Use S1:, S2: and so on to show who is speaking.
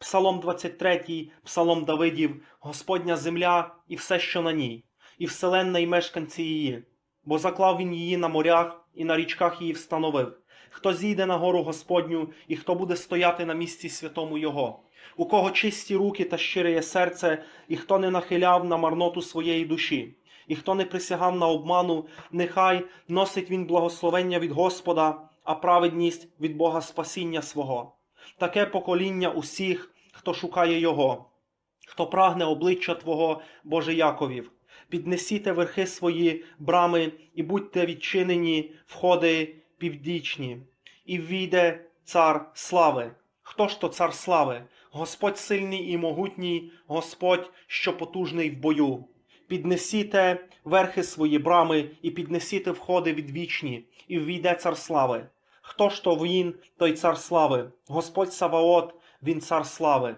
S1: Псалом 23, Псалом Давидів, Господня земля і все, що на ній, і вселенна, і мешканці її, бо заклав він її на морях і на річках її встановив. Хто зійде на гору Господню, і хто буде стояти на місці святому Його, у кого чисті руки та щире серце, і хто не нахиляв на марноту своєї душі, і хто не присягав на обману, нехай носить він благословення від Господа, а праведність від Бога спасіння свого. Таке покоління усіх, хто шукає Його, хто прагне обличчя Твого, Боже Яковів. Піднесіте верхи свої брами і будьте відчинені входи півдічні, і ввійде цар слави. Хто ж то цар слави? Господь сильний і могутній, Господь, що потужний в бою. Піднесіте верхи свої брами і піднесіте входи відвічні, і ввійде цар слави. Хто ж то він, той цар слави? Господь Саваот, він цар слави.